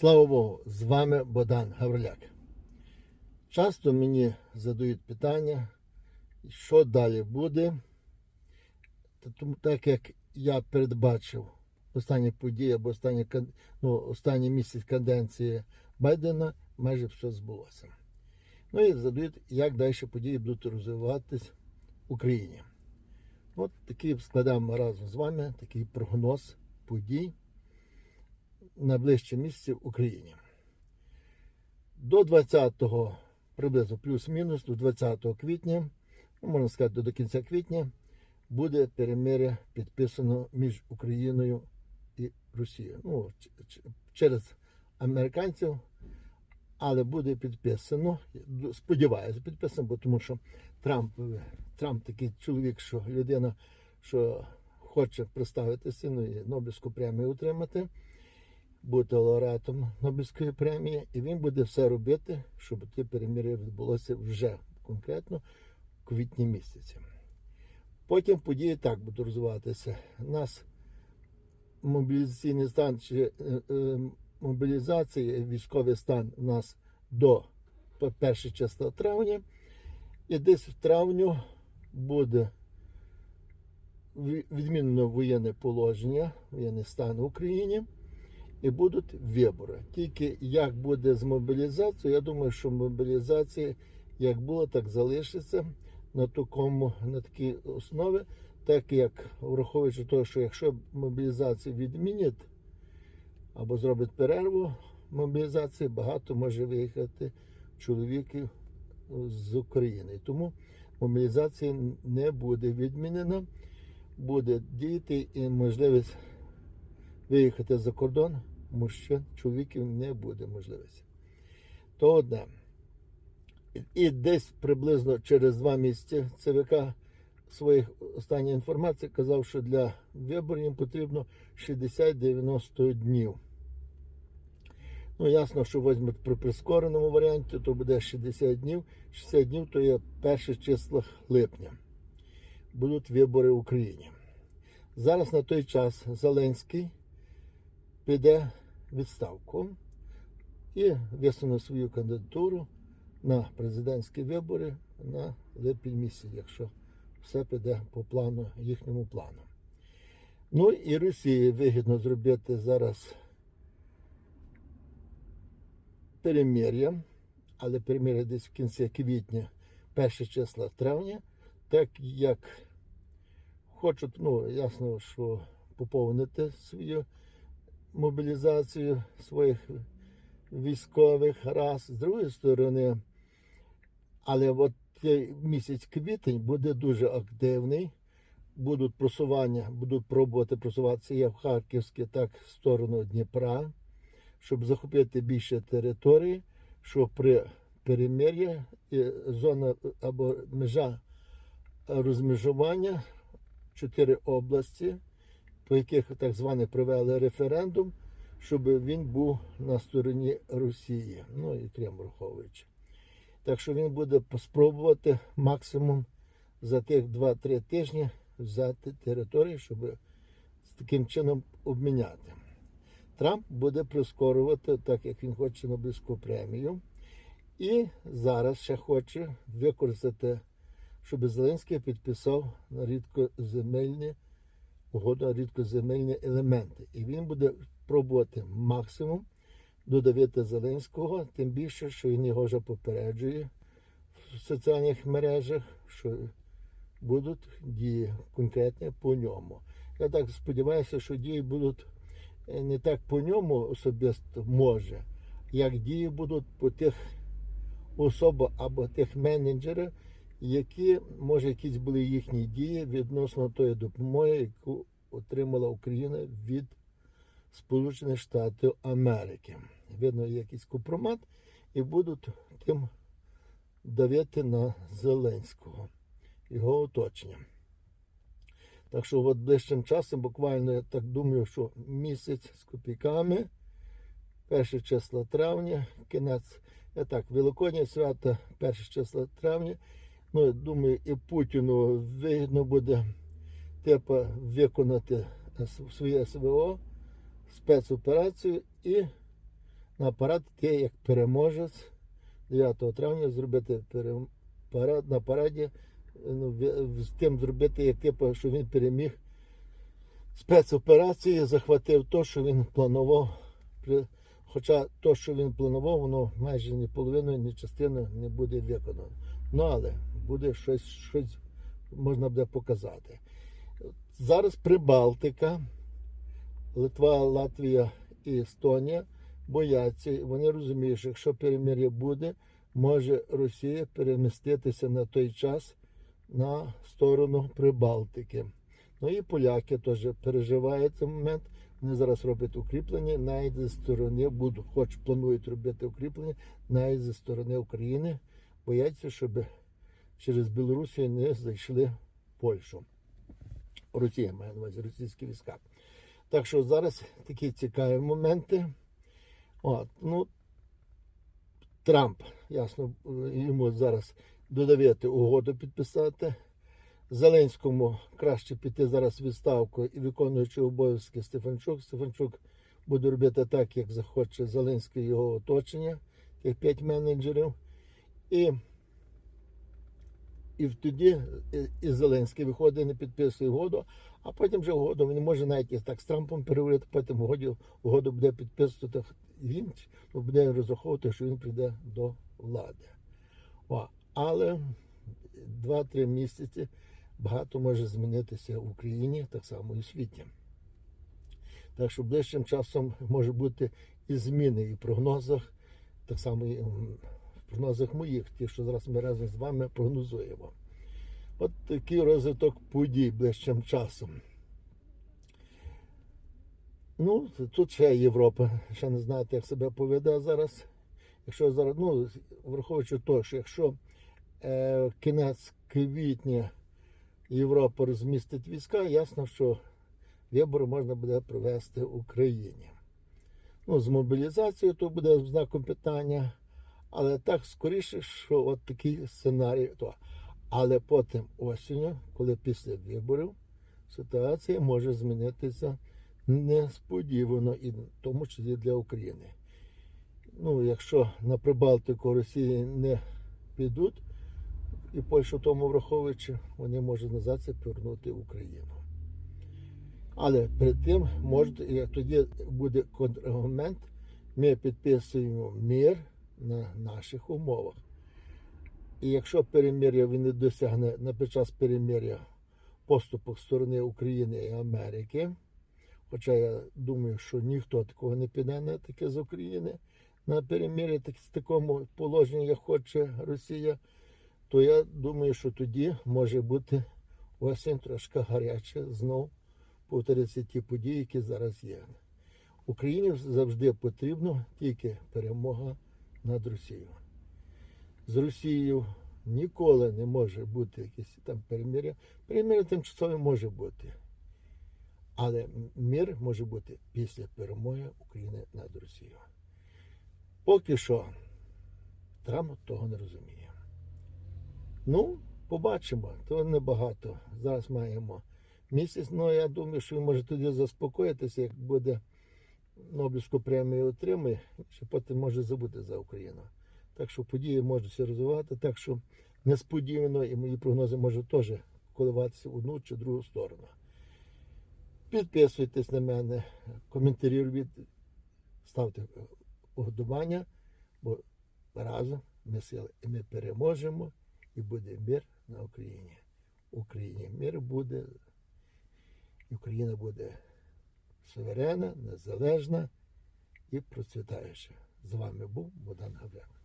Слава Богу, з вами Богдан Гавриляк. Часто мені задають питання, що далі буде. Тому так як я передбачив останні події або останні, ну, останній місяць каденції Байдена, майже все збулося. Ну і задають, як далі події будуть розвиватись в Україні. От такий складаємо разом з вами такий прогноз подій на ближче місце в Україні. До 20-го, приблизно плюс-мінус, до 20 квітня, ну, можна сказати, до кінця квітня, буде перемиря підписано між Україною і Росією. Ну, через американців, але буде підписано. Сподіваюся, підписано, бо тому що Трамп, Трамп такий чоловік, що людина, що хоче представитися, ну і Нобелівську премію отримати бути лауреатом Нобелівської премії, і він буде все робити, щоб ті перемир'я відбулося вже конкретно в квітні місяці. Потім події так будуть розвиватися. У нас мобілізаційний стан чи е, е, мобілізація, військовий стан у нас до перше числа травня, і десь в травню буде відмінено воєнне положення, воєнний стан в Україні і будуть вибори. Тільки як буде з мобілізацією, я думаю, що мобілізація як було, так залишиться на такому, на такій основі, так як враховуючи те, що якщо мобілізацію відмінять або зроблять перерву мобілізації, багато може виїхати чоловіків з України. Тому мобілізація не буде відмінена, буде діяти і можливість виїхати за кордон, мужчин, чоловіків не буде можливості. То одне. І- десь приблизно через два місяці ЦВК своїх останньої інформації казав, що для виборів їм потрібно 60-90 днів. Ну, ясно, що візьмуть при прискореному варіанті, то буде 60 днів. 60 днів то є перше число липня. Будуть вибори в Україні. Зараз на той час Зеленський піде відставку і висуне свою кандидатуру на президентські вибори на липень місяць, якщо все піде по плану, їхньому плану. Ну і Росії вигідно зробити зараз перемир'я, але перемир'я десь в кінці квітня, перше числа травня, так як хочуть, ну, ясно, що поповнити свою мобілізацію своїх військових раз. З другої сторони, але от місяць квітень буде дуже активний. Будуть просування, будуть пробувати просуватися як в Харківське, так в сторону Дніпра, щоб захопити більше території, щоб при перемир'ї і зона або межа розмежування чотири області, по яких так званий провели референдум, щоб він був на стороні Росії, ну і Крим враховуючи. Так що він буде спробувати максимум за тих 2-3 тижні взяти територію, щоб таким чином обміняти. Трамп буде прискорювати, так як він хоче Нобелівську премію. І зараз ще хоче використати, щоб Зеленський підписав рідкоземельні угоду на рідкоземельні елементи. І він буде пробувати максимум додавити Зеленського, тим більше, що він його вже попереджує в соціальних мережах, що будуть дії конкретні по ньому. Я так сподіваюся, що дії будуть е, не так по ньому особисто може, як дії будуть по тих особах або тих менеджерів, які, може, якісь були їхні дії відносно тої допомоги, яку отримала Україна від Сполучених Штатів Америки. Видно, є якийсь компромат, і будуть тим давити на Зеленського, його оточення. Так що от ближчим часом, буквально, я так думаю, що місяць з копійками, перше число травня, кінець, я так, Великоднє свято, перше число травня. Ну, я думаю, і Путіну вигідно буде типу, виконати своє СВО, спецоперацію і на парад йти як переможець 9 травня зробити парад на параді, ну, з тим зробити, як типу, що він переміг спецоперації, захватив то, що він планував. Хоча то, що він планував, воно майже ні половиною, ні частиною не буде виконано. Ну але буде щось, щось можна буде показати. Зараз Прибалтика, Литва, Латвія і Естонія бояться, вони розуміють, що якщо перемир'я буде, може Росія переміститися на той час на сторону Прибалтики. Ну і поляки теж переживають цей момент. Вони зараз роблять укріплення навіть зі сторони, будуть, хоч планують робити укріплення навіть зі сторони України. Бояться, щоб через Білорусію не зайшли в Польщу. Росія має на увазі російські війська. Так що зараз такі цікаві моменти. От, ну, Трамп, ясно, йому зараз додавити угоду підписати. Зеленському краще піти зараз відставку і виконуючи обов'язки Стефанчук. Стефанчук буде робити так, як захоче Зеленський і його оточення, тих п'ять менеджерів. І, і тоді і, Зеленський виходить, не підписує угоду, а потім вже угоду він може навіть і так з Трампом переговорити, потім угоду, угоду буде підписувати він, ну, буде розраховувати, що він прийде до влади. О, але 2-3 місяці багато може змінитися в Україні, так само і в світі. Так що ближчим часом може бути і зміни і в прогнозах, так само і прогнозах моїх, ті, що зараз ми разом з вами прогнозуємо. От такий розвиток подій ближчим часом. Ну, тут ще Європа, ще не знаєте, як себе поведе зараз. Якщо зараз, ну, враховуючи те, що якщо е, кінець квітня Європа розмістить війська, ясно, що вибори можна буде провести в Україні. Ну, з мобілізацією то буде знаком питання, але так скоріше, що от такий сценарій. Але потім осінню, коли після виборів, ситуація може змінитися несподівано, і в тому числі для України. Ну, якщо на Прибалтику Росії не підуть, і Польщу тому враховуючи, вони можуть назад це повернути в Україну. Але перед тим і тоді буде контраргумент, ми підписуємо мир на наших умовах. І якщо перемир'я він не досягне на під час перемир'я поступок сторони України і Америки, хоча я думаю, що ніхто такого не піде на таке з України, на перемир'я так, з такому положенні, як хоче Росія, то я думаю, що тоді може бути осінь трошки гаряче знов повторяться ті події, які зараз є. Україні завжди потрібна тільки перемога над Росією. З Росією ніколи не може бути якесь там перемир'я. Перемир'я тимчасове може бути. Але мир може бути після перемоги України над Росією. Поки що Трамп того не розуміє. Ну, побачимо, то небагато. Зараз маємо місяць. Ну, я думаю, що він може тоді заспокоїтися, як буде Нобелівську премію отримає, що потім може забути за Україну. Так що події можуть розвивати, так що несподівано і мої прогнози можуть теж коливатися в одну чи другу сторону. Підписуйтесь на мене, коментарі робіть, ставте вгодування, бо разом ми сили і ми переможемо, і буде мир на Україні. В Україні мир буде, і Україна буде суверенна, незалежна і процвітаюча. З вами був Богдан Гавряк.